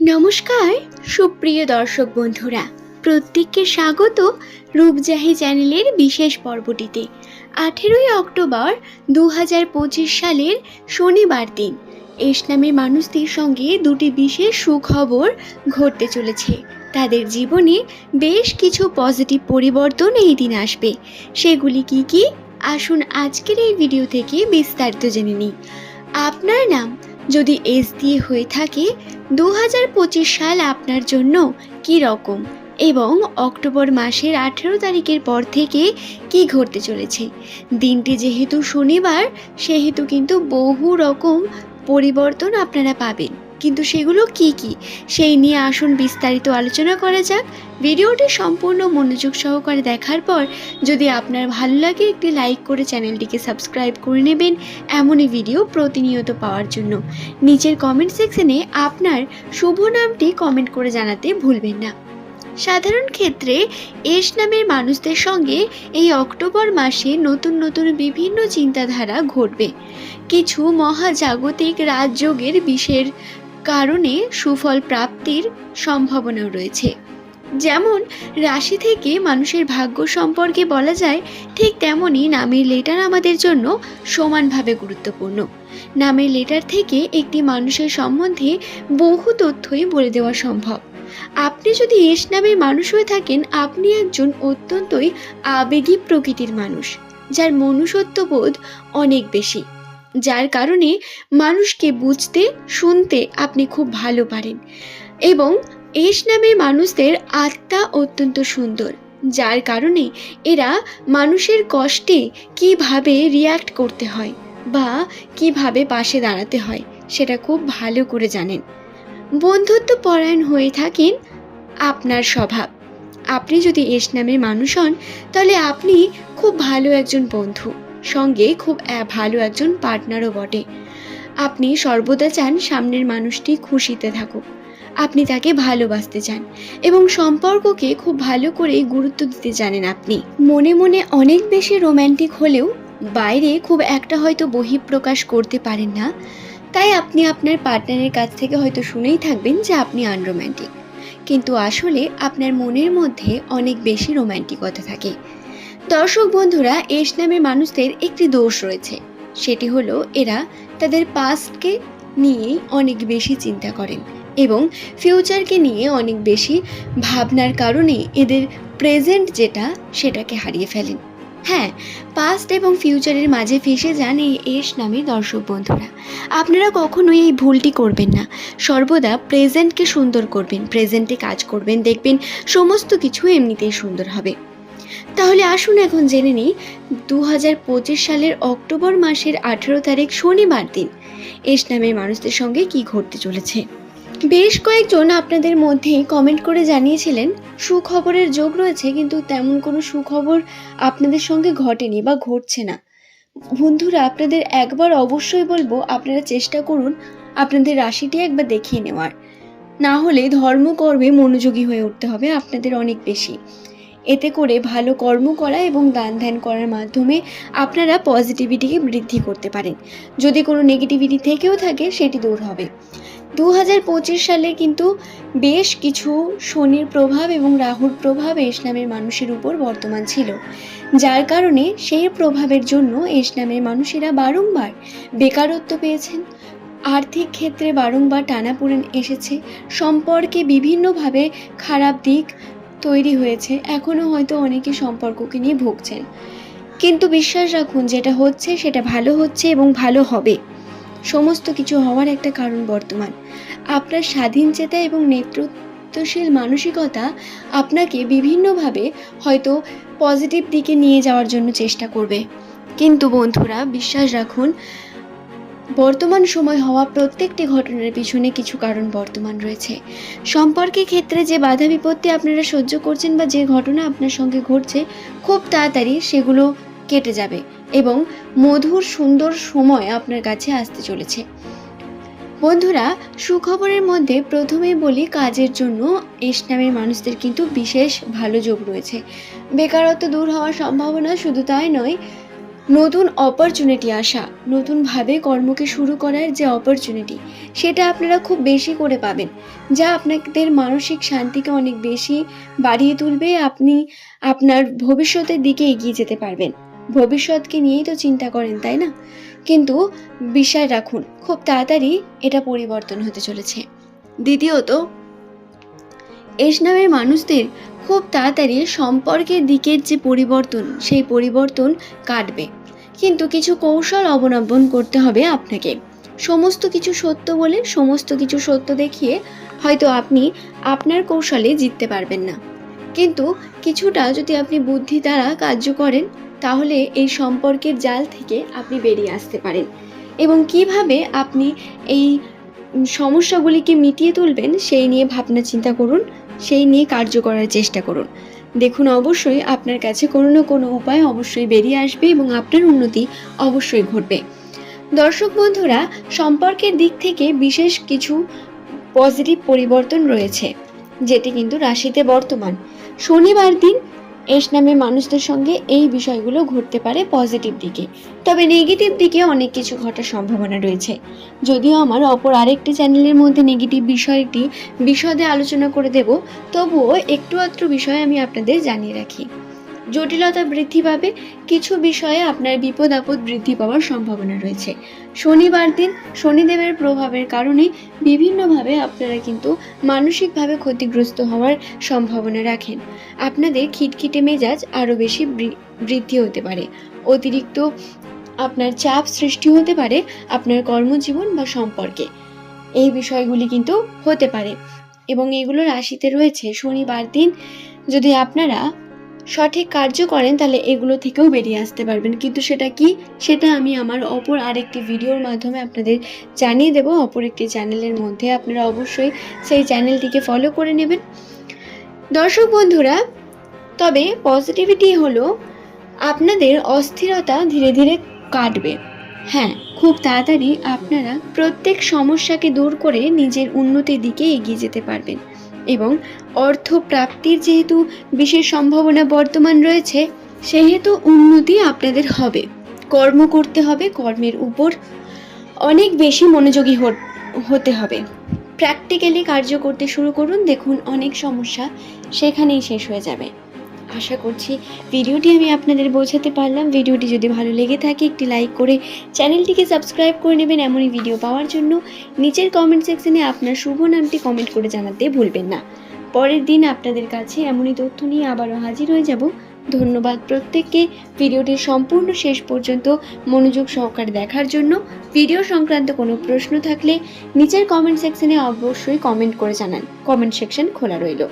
নমস্কার, সুপ্রিয় দর্শক বন্ধুরা। প্রত্যেককে স্বাগত রূপজাহি চ্যানেলের বিশেষ পর্বটিতে। আঠেরোই অক্টোবর দু হাজার পঁচিশ সালের শনিবার দিন। এস নামের মানুষদের সঙ্গে দুটি বিশেষ সুখবর ঘটতে চলেছে। তাদের জীবনে বেশ কিছু পজিটিভ পরিবর্তন এই দিন আসবে। সেগুলি কি কি? আসুন আজকের এই ভিডিও থেকে বিস্তারিত জেনে নিই। আপনার নাম যদি এস দিয়ে হয়ে থাকে দু হাজার পঁচিশ সাল আপনার জন্য কি রকম এবং অক্টোবর মাসের আঠেরো তারিখের পর থেকে কি ঘটতে চলেছে? দিনটি যেহেতু শনিবার, সেহেতু কিন্তু বহু রকম পরিবর্তন আপনারা পাবেন। কিন্তু সেগুলো কি কি? সেই নিয়ে আসুন বিস্তারিত আলোচনা করা যাক। ভিডিওটি সম্পূর্ণ মনোযোগ সহকারে দেখার পর যদি আপনার ভালো লাগে একটি লাইক করে চ্যানেলটিকে সাবস্ক্রাইব করে নেবেন এমনই ভিডিও প্রতিনিয়ত পাওয়ার জন্য। নিচের কমেন্ট সেকশনে আপনার শুভ নামটি কমেন্ট করে জানাতে ভুলবেন না। সাধারণ ক্ষেত্রে এস নামের মানুষদের সঙ্গে এই অক্টোবর মাসে নতুন নতুন বিভিন্ন চিন্তাধারা ঘটবে। কিছু মহাজাগতিক রাজযোগের বিষের কারণে সুফল প্রাপ্তির সম্ভাবনাও রয়েছে। যেমন, রাশি থেকে মানুষের ভাগ্য সম্পর্কে বলা যায়, ঠিক তেমনই নামের লেটার আমাদের জন্য সমানভাবে গুরুত্বপূর্ণ। নামের লেটার থেকে একটি মানুষের সম্বন্ধে বহু তথ্যই বলে দেওয়া সম্ভব। আপনি যদি এস নামের মানুষ হয়ে থাকেন, আপনি একজন অত্যন্তই আবেগী প্রকৃতির মানুষ, যার মনুষ্যত্ববোধ অনেক বেশি। যার কারণে মানুষকে বুঝতে, শুনতে আপনি খুব ভালো পারেন। এবং এস নামের মানুষদের আত্মা অত্যন্ত সুন্দর, যার কারণে এরা মানুষের কষ্টে কীভাবে রিয়্যাক্ট করতে হয় বা কীভাবে পাশে দাঁড়াতে হয়, সেটা খুব ভালো করে জানেন। বন্ধুত্ব পরায়ণ হয়ে থাকেন আপনার স্বভাব। আপনি যদি এস নামের মানুষ হন, তাহলে আপনি খুব ভালো একজন বন্ধু। সঙ্গে খুব ভালো একজন পার্টনারও বটে। আপনি সর্বদা চান সামনের মানুষটি খুশিতে থাকুক। আপনি তাকে ভালোবাসতে চান এবং সম্পর্ককে খুব ভালো করে গুরুত্ব দিতে জানেন আপনি। মনে মনে অনেক বেশি রোম্যান্টিক হলেও বাইরে খুব একটা হয়তো বহিঃপ্রকাশ করতে পারেন না। তাই আপনি আপনার পার্টনারের কাছ থেকে হয়তো শুনেই থাকবেন যে আপনি আনরোম্যান্টিক কিন্তু আসলে আপনার মনের মধ্যে অনেক বেশি রোম্যান্টিকতা থাকে। দর্শক বন্ধুরা, এস নামের মানুষদের একটি দোষ রয়েছে। সেটি হলো, এরা তাদের পাস্টকে নিয়েই অনেক বেশি চিন্তা করেন এবং ফিউচারকে নিয়ে অনেক বেশি ভাবনার কারণে এদের প্রেজেন্ট যেটা, সেটাকে হারিয়ে ফেলেন। হ্যাঁ পাস্ট এবং ফিউচারের মাঝে ফেসে যান এই এস নামে দর্শক বন্ধুরা। আপনারা কখনোই এই ভুলটি করবেন না। সর্বদা প্রেজেন্টকে সুন্দর করবেন প্রেজেন্টে কাজ করবেন, দেখবেন সমস্ত কিছু এমনিতেই সুন্দর হবে। তাহলে আসুন এখন জেনে নিই দু সালের অক্টোবর মাসের আঠেরো তারিখ শনিবার দিন এস নামের মানুষদের সঙ্গে কি ঘটতে চলেছে। বেশ কয়েকজন আপনাদের মধ্যেই কমেন্ট করে জানিয়েছিলেন, সুখবরের যোগ রয়েছে কিন্তু তেমন কোনো সুখবর আপনাদের সঙ্গে ঘটেনি বা ঘটছে না। বন্ধুরা, আপনাদের একবার অবশ্যই বলব, আপনারা চেষ্টা করুন আপনাদের রাশিটি একবার দেখিয়ে নেওয়ার। না হলে ধর্মকর্মে মনোযোগী হয়ে উঠতে হবে আপনাদের অনেক বেশি। এতে করে ভালো কর্ম করা এবং দান ধ্যান করার মাধ্যমে আপনারা পজিটিভিটিকে বৃদ্ধি করতে পারেন। যদি কোনো নেগেটিভিটি থেকেও থাকে, সেটি দূর হবে। দু হাজার পঁচিশ সালে কিন্তু বেশ কিছু শনির প্রভাব এবং রাহুর প্রভাব ইসলামের মানুষের উপর বর্তমান ছিল। যার কারণে সেই প্রভাবের জন্য ইসলামের মানুষেরা বারংবার বেকারত্ব পেয়েছেন, আর্থিক ক্ষেত্রে বারংবার টানাপোড়েন এসেছে, সম্পর্কে বিভিন্নভাবে খারাপ দিক তৈরি হয়েছে এখনও হয়তো অনেকে সম্পর্ককে নিয়ে ভুগছেন। কিন্তু বিশ্বাস রাখুন, যেটা হচ্ছে সেটা ভালো হচ্ছে এবং ভালো হবে। সমস্ত কিছু হওয়ার একটা কারণ বর্তমান। আপনার স্বাধীন চেতা এবং নেতৃত্বশীল মানসিকতা আপনাকে বিভিন্নভাবে হয়তো পজিটিভ দিকে নিয়ে যাওয়ার জন্য চেষ্টা করবে। কিন্তু বন্ধুরা, বিশ্বাস রাখুন বর্তমান সময় হওয়া প্রত্যেকটি ঘটনার পিছনে কিছু কারণ বর্তমান রয়েছে। সম্পর্কের ক্ষেত্রে যে বাধা বিপত্তি আপনারা সহ্য করছেন বা যে ঘটনা আপনার সঙ্গে ঘটছে, খুব তাড়াতাড়ি সেগুলো কেটে যাবে এবং মধুর, সুন্দর সময় আপনার কাছে আসতে চলেছে। বন্ধুরা, সুখবরের মধ্যে প্রথমেই বলি, কাজের জন্য এস নামের মানুষদের কিন্তু বিশেষ ভালো যোগ রয়েছে। বেকারত্ব দূর হওয়ার সম্ভাবনা শুধু তাই নয় নতুন অপরচুনিটি আসা, নতুনভাবে কর্মকে শুরু করার যে অপরচুনিটি সেটা আপনারা খুব বেশি করে পাবেন, যা আপনাদের মানসিক শান্তিকে অনেক বেশি বাড়িয়ে তুলবে, আপনি আপনার ভবিষ্যতের দিকে এগিয়ে যেতে পারবেন। ভবিষ্যৎকে নিয়েই তো চিন্তা করেন, তাই না? কিন্তু বিশ্বাস রাখুন, খুব তাড়াতাড়ি এটা পরিবর্তন হতে চলেছে। দ্বিতীয়ত, এস নামের মানুষদের খুব তাড়াতাড়ি সম্পর্কের দিকের যে পরিবর্তন, সেই পরিবর্তন কাটবে। কিন্তু কিছু কৌশল অবলম্বন করতে হবে আপনাকে। সমস্ত কিছু সত্য বলে সমস্ত কিছু সত্য দেখিয়ে হয়তো আপনি আপনার কৌশলে জিততে পারবেন না। কিন্তু কিছুটা যদি আপনি বুদ্ধি দ্বারা কার্য করেন, তাহলে এই সম্পর্কের জাল থেকে আপনি বেরিয়ে আসতে পারেন। এবং কীভাবে আপনি এই সমস্যাগুলিকে মিটিয়ে তুলবেন, সেই নিয়ে ভাবনা চিন্তা করুন। সেই নিয়ে কার্য করার চেষ্টা করুন। দেখুন, অবশ্যই আপনার কাছে কোনো না কোনো উপায় অবশ্যই বেরিয়ে আসবে এবং আপনার উন্নতি অবশ্যই ঘটবে। দর্শক বন্ধুরা, সম্পর্কের দিক থেকে বিশেষ কিছু পজিটিভ পরিবর্তন রয়েছে, যেটি কিন্তু রাশিতে বর্তমান। শনিবার দিন এস নামে মানুষদের সঙ্গে এই বিষয়গুলো ঘটতে পারে পজিটিভ দিকে। তবে নেগেটিভ দিকে অনেক কিছু ঘটার সম্ভাবনা রয়েছে। যদিও আমার অপর আরেকটি চ্যানেলের মধ্যে নেগেটিভ বিষয়টি বিশদে আলোচনা করে দেব, তবুও একটু আত্র বিষয় আমি আপনাদের জানিয়ে রাখি। জটিলতা বৃদ্ধি পাবে। কিছু বিষয়ে আপনার বিপদ আপদ বৃদ্ধি পাওয়ার সম্ভাবনা রয়েছে। শনিবার দিন শনিদেবের প্রভাবের কারণে বিভিন্নভাবে আপনারা কিন্তু মানসিকভাবে ক্ষতিগ্রস্ত হওয়ার সম্ভাবনা রাখেন। আপনাদের খিটখিটে মেজাজ আরও বেশি বৃদ্ধি হতে পারে। অতিরিক্ত আপনার চাপ সৃষ্টি হতে পারে আপনার কর্মজীবন বা সম্পর্কে। এই বিষয়গুলি কিন্তু হতে পারে। এবং এগুলো রাশিতে রয়েছে। শনিবার দিন যদি আপনারা সঠিক কার্য করেন, তাহলে এগুলো থেকেও বেরিয়ে আসতে পারবেন। কিন্তু সেটা কি? সেটা আমি আমার অপর আরেকটি ভিডিওর মাধ্যমে আপনাদের জানিয়ে দেব। অপর একটি চ্যানেলের মধ্যে আপনারা অবশ্যই সেই চ্যানেলটিকে ফলো করে নেবেন। দর্শক বন্ধুরা, তবে পজিটিভিটি হলো আপনাদের অস্থিরতা ধীরে ধীরে কাটবে। হ্যাঁ খুব তাড়াতাড়ি আপনারা প্রত্যেক সমস্যাকে দূর করে নিজের উন্নতির দিকে এগিয়ে যেতে পারবেন। এবং অর্থ প্রাপ্তির যেহেতু বিশেষ সম্ভাবনা বর্তমান রয়েছে, সেহেতু উন্নতি আপনাদের হবে। কর্ম করতে হবে, কর্মের উপর অনেক বেশি মনোযোগী হতে হবে। প্র্যাকটিক্যালি কার্য করতে শুরু করুন, দেখুন অনেক সমস্যা সেখানেই শেষ হয়ে যাবে। আশা করছি ভিডিওটি আমি আপনাদের বোঝাতে পারলাম। ভিডিওটি যদি ভালো লেগে থাকে, একটি লাইক করে চ্যানেলটিকে সাবস্ক্রাইব করে নেবেন। এমনই ভিডিও পাওয়ার জন্য নিচের কমেন্ট সেকশনে আপনার শুভ নামটি কমেন্ট করে জানাতে ভুলবেন না। পরের দিন আপনাদের কাছে এমনই তথ্য নিয়ে আবারও হাজির হয়ে যাব। ধন্যবাদ প্রত্যেককে। ভিডিওটির সম্পূর্ণ শেষ পর্যন্ত মনোযোগ সহকারে দেখার জন্য। ভিডিও সংক্রান্ত কোনো প্রশ্ন থাকলে নিচের কমেন্ট সেকশনে অবশ্যই কমেন্ট করে জানান। কমেন্ট সেকশন খোলা রইল।